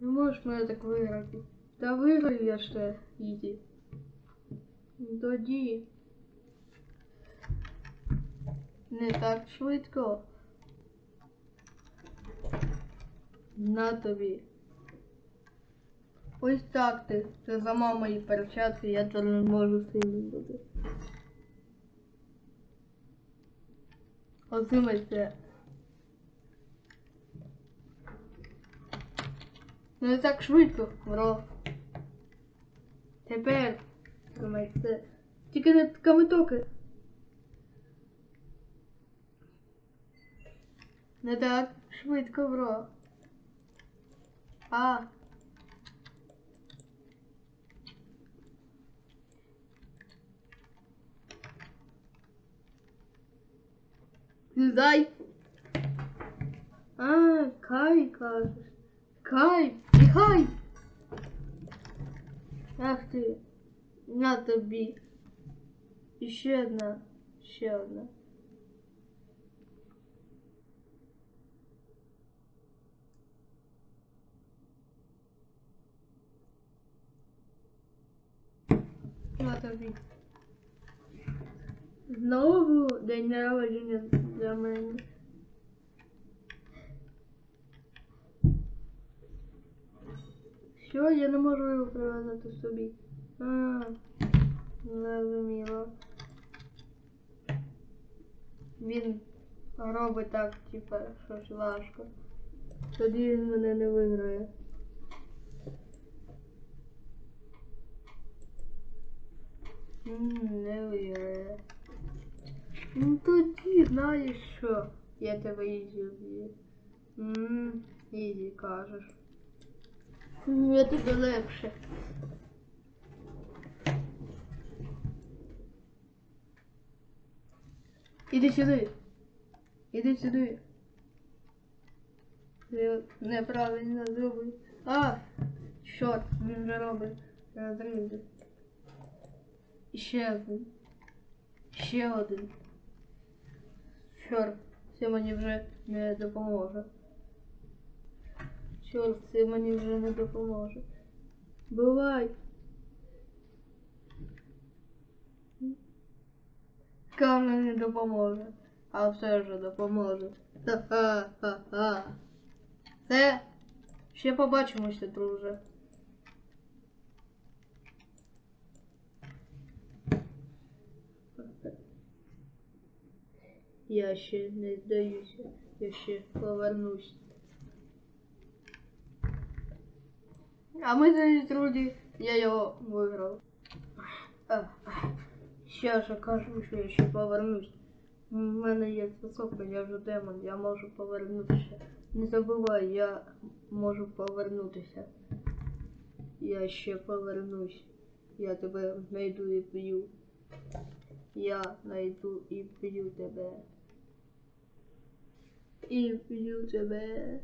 Не можеш мене так виграти. Та виграю я ще, Ізі. Тоді. Не так швидко. На тобі. Ось так ти. Ти зламав мої перчатки, я тепер не можу сильним бути. Озимайся. Ну не так швидко, бро. Тепер тримайся. Тільки не камитоки. Не так швидко, бро. А. Дай. А, Кай, кажеш. Кай, тихай. Ах ти. На тобі. І ще одна. Ще одна. На тобі. Знову день народження для мене. Що, я не можу його прив'язати собі. А, зрозуміло. Він робить так, типа, щось важко. Тоді він мене не виграє. М, Не виграє. Ну тоді знаєш що? Я тебе вб'ю. Ммм, ізі кажеш. М, Я тебе легше. Іди сюди. Іди сюди. Ти неправильно зробив. А! Чорт, він вже робить розриви. Ще один. Ще один. Чорт, це мені вже не допоможе. Чорт, це мені вже не допоможе. Бувай. Каже, не допоможе. А все ж допоможе. Ха-ха-ха-ха. Це. Ще побачимося, друже. Я ще не здаюся. Я ще повернусь. А ми зараз, друзі, я його виграв. Ще ж кажу, що я ще повернусь. У мене є способка, я вже демон, я можу повернутися. Не забувай, я можу повернутися. Я ще повернусь. Я тебе знайду і б'ю. Я знайду і б'ю тебе. І б'ю тебе.